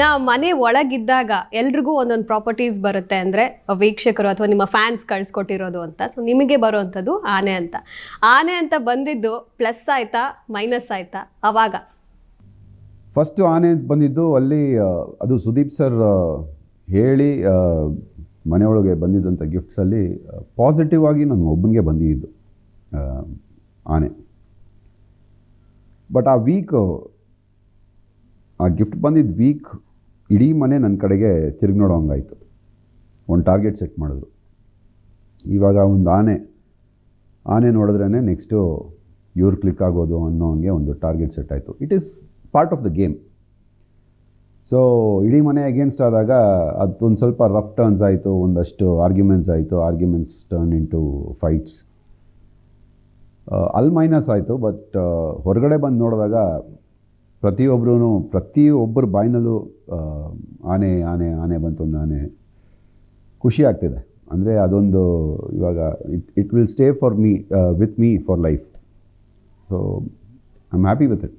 ನಾ ಮನೆ ಒಳಗಿದ್ದಾಗ ಎಲ್ರಿಗೂ ಒಂದೊಂದು ಪ್ರಾಪರ್ಟೀಸ್ ಬರುತ್ತೆ ಅಂದರೆ ವೀಕ್ಷಕರು ಅಥವಾ ನಿಮ್ಮ ಫ್ಯಾನ್ಸ್ ಕಳ್ಸಿಕೊಟ್ಟಿರೋದು ಅಂತ. ಸೊ ನಿಮಗೆ ಬರುವಂಥದ್ದು ಆನೆ ಅಂತ. ಆನೆ ಅಂತ ಬಂದಿದ್ದು ಪ್ಲಸ್ ಆಯ್ತಾ ಮೈನಸ್ ಆಯ್ತಾ? ಅವಾಗ? ಫಸ್ಟು ಆನೆ ಅಂತ ಬಂದಿದ್ದು ಅಲ್ಲಿ ಅದು ಸುದೀಪ್ ಸರ್ ಹೇಳಿ ಮನೆಯೊಳಗೆ ಬಂದಿದ್ದಂಥ ಗಿಫ್ಟ್ಸಲ್ಲಿ ಪಾಸಿಟಿವ್ ಆಗಿ ನನ್ನ ಒಬ್ಬನಿಗೆ ಬಂದಿದ್ದು ಆನೆ. ಬಟ್ ಆ ವೀಕ್ ಆ ಗಿಫ್ಟ್ ಬಂದಿದ್ದು ವೀಕ್ ಇಡೀ ಮನೆ ನನ್ನ ಕಡೆಗೆ ತಿರುಗಿ ನೋಡೋ ಹಂಗಾಯ್ತು ಒಂದು ಟಾರ್ಗೆಟ್ ಸೆಟ್ ಮಾಡಿದ್ರು. ಇವಾಗ ಒಂದು ಆನೆ ಆನೆ ನೋಡಿದ್ರೇ ನೆಕ್ಸ್ಟು ಇವ್ರು ಕ್ಲಿಕ್ ಆಗೋದು ಅನ್ನೋ ಹಂಗೆ ಒಂದು ಟಾರ್ಗೆಟ್ ಸೆಟ್ ಆಯಿತು. It is part of the game so ಇಡೀ ಮನೆ ಅಗೇನ್ಸ್ಟ್ ಆದಾಗ ಅದೊಂದು ಸ್ವಲ್ಪ ರಫ್ ಟರ್ನ್ಸ್ ಆಯಿತು, ಒಂದಷ್ಟು ಆರ್ಗ್ಯುಮೆಂಟ್ಸ್ ಆಯಿತು ಆರ್ಗ್ಯುಮೆಂಟ್ಸ್ ಟರ್ನ್ ಇಂಟು ಫೈಟ್ಸ್ ಅಲ್ಲಿ ಮೈನಸ್ ಆಯಿತು ಬಟ್ ಹೊರಗಡೆ ಬಂದು ನೋಡಿದಾಗ ಪ್ರತಿಯೊಬ್ಬರೂ ಪ್ರತಿಯೊಬ್ಬರ ಬಾಯಿನಲ್ಲೂ ಆನೆ ಆನೆ ಆನೆ ಬಂತು ಒಂದು ಆನೆ ಖುಷಿ ಆಗ್ತಿದೆ. ಅಂದರೆ ಅದೊಂದು ಇವಾಗ, it it will stay for me with me for life. So, I am happy with it.